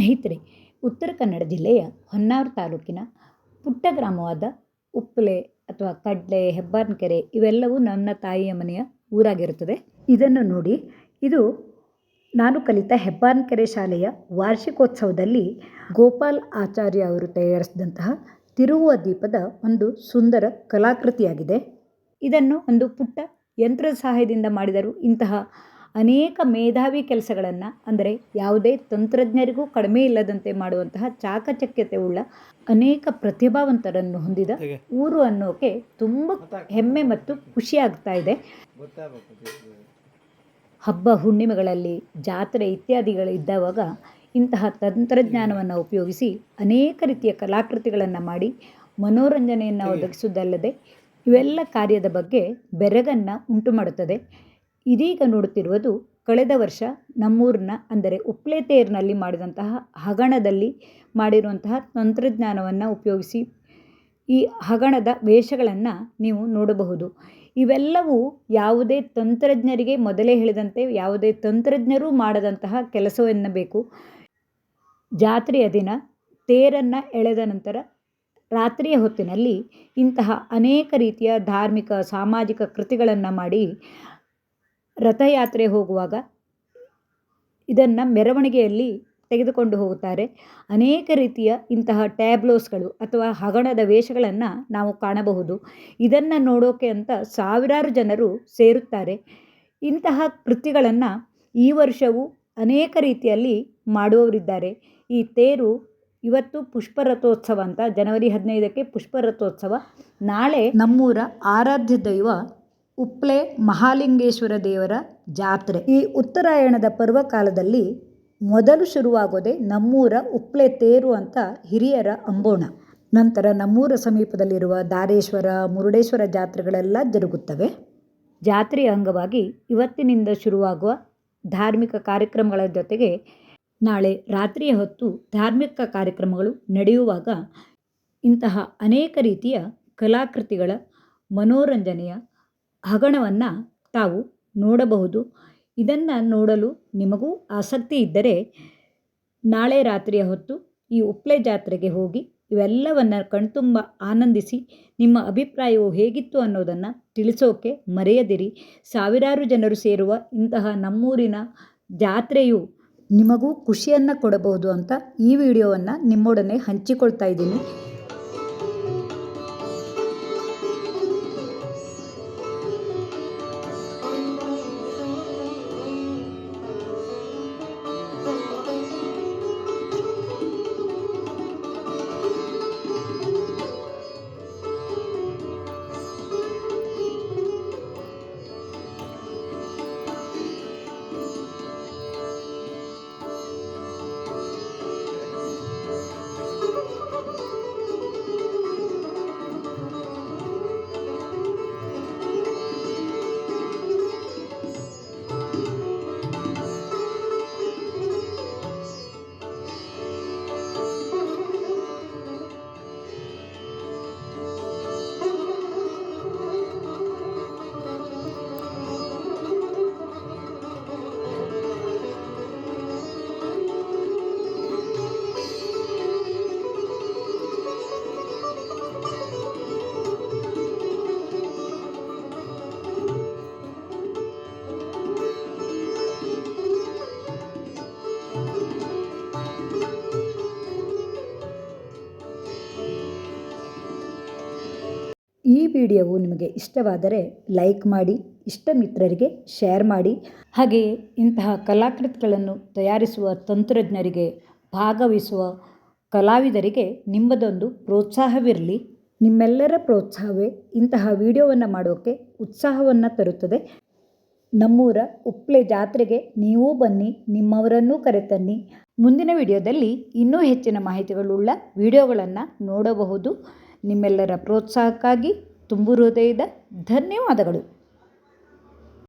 ಸ್ನೇಹಿತರೆ, ಉತ್ತರ ಕನ್ನಡ ಜಿಲ್ಲೆಯ ಹೊನ್ನಾವರ ತಾಲೂಕಿನ ಪುಟ್ಟ ಗ್ರಾಮವಾದ ಉಪ್ಪಲೆ ಅಥವಾ ಕಡ್ಲೆ, ಹೆಬ್ಬಾರ್ನಕೆರೆ ಇವೆಲ್ಲವೂ ನನ್ನ ತಾಯಿಯ ಮನೆಯ ಊರಾಗಿರುತ್ತದೆ. ಇದನ್ನು ನೋಡಿ, ಇದು ನಾನು ಕಲಿತ ಹೆಬ್ಬಾರ್ನಕೆರೆ ಶಾಲೆಯ ವಾರ್ಷಿಕೋತ್ಸವದಲ್ಲಿ ಗೋಪಾಲ್ ಆಚಾರ್ಯ ಅವರು ತಯಾರಿಸಿದಂತಹ ತಿರುಗುವ ದೀಪದ ಒಂದು ಸುಂದರ ಕಲಾಕೃತಿಯಾಗಿದೆ. ಇದನ್ನು ಒಂದು ಪುಟ್ಟ ಯಂತ್ರದ ಸಹಾಯದಿಂದ ಮಾಡಿದರು ಇಂತಹ ಅನೇಕ ಮೇಧಾವಿ ಕೆಲಸಗಳನ್ನು ಅಂದರೆ ಯಾವುದೇ ತಂತ್ರಜ್ಞರಿಗೂ ಕಡಿಮೆ ಇಲ್ಲದಂತೆ ಮಾಡುವಂತಹ ಚಾಕಚಕ್ಯತೆ ಉಳ್ಳ ಅನೇಕ ಪ್ರತಿಭಾವಂತರನ್ನು ಹೊಂದಿದ ಊರು ಅನ್ನೋಕೆ ತುಂಬ ಹೆಮ್ಮೆ ಮತ್ತು ಖುಷಿ ಆಗ್ತಾ ಇದೆ. ಹಬ್ಬ ಹುಣ್ಣಿಮೆಗಳಲ್ಲಿ ಜಾತ್ರೆ ಇತ್ಯಾದಿಗಳು ಇದ್ದಾಗ ಇಂತಹ ತಂತ್ರಜ್ಞಾನವನ್ನು ಉಪಯೋಗಿಸಿ ಅನೇಕ ರೀತಿಯ ಕಲಾಕೃತಿಗಳನ್ನು ಮಾಡಿ ಮನೋರಂಜನೆಯನ್ನು ಒದಗಿಸುವುದಲ್ಲದೆ ಇವೆಲ್ಲ ಕಾರ್ಯದ ಬಗ್ಗೆ ಬೆರಗನ್ನು ಉಂಟು ಮಾಡುತ್ತದೆ ಇದೀಗ ನೋಡುತ್ತಿರುವುದು ಕಳೆದ ವರ್ಷ ನಮ್ಮೂರಿನ, ಅಂದರೆ ಉಪ್ಲೆ ತೇರಿನಲ್ಲಿ ಮಾಡಿದಂತಹ ಹಗಣದಲ್ಲಿ ಮಾಡಿರುವಂತಹ ತಂತ್ರಜ್ಞಾನವನ್ನು ಉಪಯೋಗಿಸಿ ಈ ಹಗಣದ ವೇಷಗಳನ್ನು ನೀವು ನೋಡಬಹುದು. ಇವೆಲ್ಲವೂ ಯಾವುದೇ ತಂತ್ರಜ್ಞರಿಗೆ ಮೊದಲೇ ಹೇಳಿದಂತೆ ಯಾವುದೇ ತಂತ್ರಜ್ಞರೂ ಮಾಡದಂತಹ ಕೆಲಸವೆನ್ನಬೇಕು. ಜಾತ್ರೆಯ ದಿನ ತೇರನ್ನು ಎಳೆದ ನಂತರ ರಾತ್ರಿಯ ಹೊತ್ತಿನಲ್ಲಿ ಇಂತಹ ಅನೇಕ ರೀತಿಯ ಧಾರ್ಮಿಕ, ಸಾಮಾಜಿಕ ಕೃತಿಗಳನ್ನು ಮಾಡಿ ರಥಯಾತ್ರೆ ಹೋಗುವಾಗ ಇದನ್ನು ಮೆರವಣಿಗೆಯಲ್ಲಿ ತೆಗೆದುಕೊಂಡು ಹೋಗುತ್ತಾರೆ. ಅನೇಕ ರೀತಿಯ ಇಂತಹ ಟ್ಯಾಬ್ಲೋಸ್ಗಳು ಅಥವಾ ಹಗಣದ ವೇಷಗಳನ್ನು ನಾವು ಕಾಣಬಹುದು. ಇದನ್ನು ನೋಡೋಕೆ ಅಂತ ಸಾವಿರಾರು ಜನರು ಸೇರುತ್ತಾರೆ. ಇಂತಹ ಕೃತಿಗಳನ್ನು ಈ ವರ್ಷವೂ ಅನೇಕ ರೀತಿಯಲ್ಲಿ ಮಾಡುವವರಿದ್ದಾರೆ. ಈ ತೇರು ಇವತ್ತು ಪುಷ್ಪರಥೋತ್ಸವ ಅಂತ, ಜನವರಿ ಹದಿನೈದಕ್ಕೆ ಪುಷ್ಪರಥೋತ್ಸವ. ನಾಳೆ ನಮ್ಮೂರ ಆರಾಧ್ಯ ದೈವ ಉಪ್ಲೆ ಮಹಾಲಿಂಗೇಶ್ವರ ದೇವರ ಜಾತ್ರೆ. ಈ ಉತ್ತರಾಯಣದ ಪರ್ವಕಾಲದಲ್ಲಿ ಮೊದಲು ಶುರುವಾಗೋದೆ ನಮ್ಮೂರ ಉಪ್ಲೆ ತೇರು ಅಂತ ಹಿರಿಯರ ಅಂಬೋಣ. ನಂತರ ನಮ್ಮೂರ ಸಮೀಪದಲ್ಲಿರುವ ದಾರೇಶ್ವರ, ಮುರುಡೇಶ್ವರ ಜಾತ್ರೆಗಳೆಲ್ಲ ಜರುಗುತ್ತವೆ. ಜಾತ್ರೆಯ ಅಂಗವಾಗಿ ಇವತ್ತಿನಿಂದ ಶುರುವಾಗುವ ಧಾರ್ಮಿಕ ಕಾರ್ಯಕ್ರಮಗಳ ಜೊತೆಗೆ ನಾಳೆ ರಾತ್ರಿಯ ಹೊತ್ತು ಧಾರ್ಮಿಕ ಕಾರ್ಯಕ್ರಮಗಳು ನಡೆಯುವಾಗ ಇಂತಹ ಅನೇಕ ರೀತಿಯ ಕಲಾಕೃತಿಗಳ ಮನೋರಂಜನೆಯ ಹಗಣವನ್ನು ತಾವು ನೋಡಬಹುದು. ಇದನ್ನು ನೋಡಲು ನಿಮಗೂ ಆಸಕ್ತಿ ಇದ್ದರೆ ನಾಳೆ ರಾತ್ರಿಯ ಹೊತ್ತು ಈ ಉಪ್ಲೆ ಜಾತ್ರೆಗೆ ಹೋಗಿ ಇವೆಲ್ಲವನ್ನು ಕಣ್ತುಂಬ ಆನಂದಿಸಿ ನಿಮ್ಮ ಅಭಿಪ್ರಾಯವು ಹೇಗಿತ್ತು ಅನ್ನೋದನ್ನು ತಿಳಿಸೋಕೆ ಮರೆಯದಿರಿ. ಸಾವಿರಾರು ಜನರು ಸೇರುವ ಇಂತಹ ನಮ್ಮೂರಿನ ಜಾತ್ರೆಯು ನಿಮಗೂ ಖುಷಿಯನ್ನು ಕೊಡಬಹುದು ಅಂತ ಈ ವಿಡಿಯೋವನ್ನು ನಿಮ್ಮೊಡನೆ ಹಂಚಿಕೊಳ್ತಾ ಇದ್ದೀನಿ. ಈ ವಿಡಿಯೋವು ನಿಮಗೆ ಇಷ್ಟವಾದರೆ ಲೈಕ್ ಮಾಡಿ ಇಷ್ಟ ಮಿತ್ರರಿಗೆ ಶೇರ್ ಮಾಡಿ. ಹಾಗೆಯೇ ಇಂತಹ ಕಲಾಕೃತಿಗಳನ್ನು ತಯಾರಿಸುವ ತಂತ್ರಜ್ಞರಿಗೆ ಭಾಗವಹಿಸುವ ಕಲಾವಿದರಿಗೆ ನಿಮ್ಮದೊಂದು ಪ್ರೋತ್ಸಾಹವಿರಲಿ. ನಿಮ್ಮೆಲ್ಲರ ಪ್ರೋತ್ಸಾಹವೇ ಇಂತಹ ವಿಡಿಯೋವನ್ನು ಮಾಡೋಕ್ಕೆ ಉತ್ಸಾಹವನ್ನು ತರುತ್ತದೆ. ನಮ್ಮೂರ ಉಪ್ಲೆ ಜಾತ್ರೆಗೆ ನೀವೂ ಬನ್ನಿ, ನಿಮ್ಮವರನ್ನೂ ಕರೆತನ್ನಿ. ಮುಂದಿನ ವಿಡಿಯೋದಲ್ಲಿ ಇನ್ನೂ ಹೆಚ್ಚಿನ ಮಾಹಿತಿಗಳುಳ್ಳ ವಿಡಿಯೋಗಳನ್ನು ನೋಡಬಹುದು. ನಿಮ್ಮೆಲ್ಲರ ಪ್ರೋತ್ಸಾಹಕ್ಕಾಗಿ ತುಂಬು ಹೃದಯದ ಧನ್ಯವಾದಗಳು.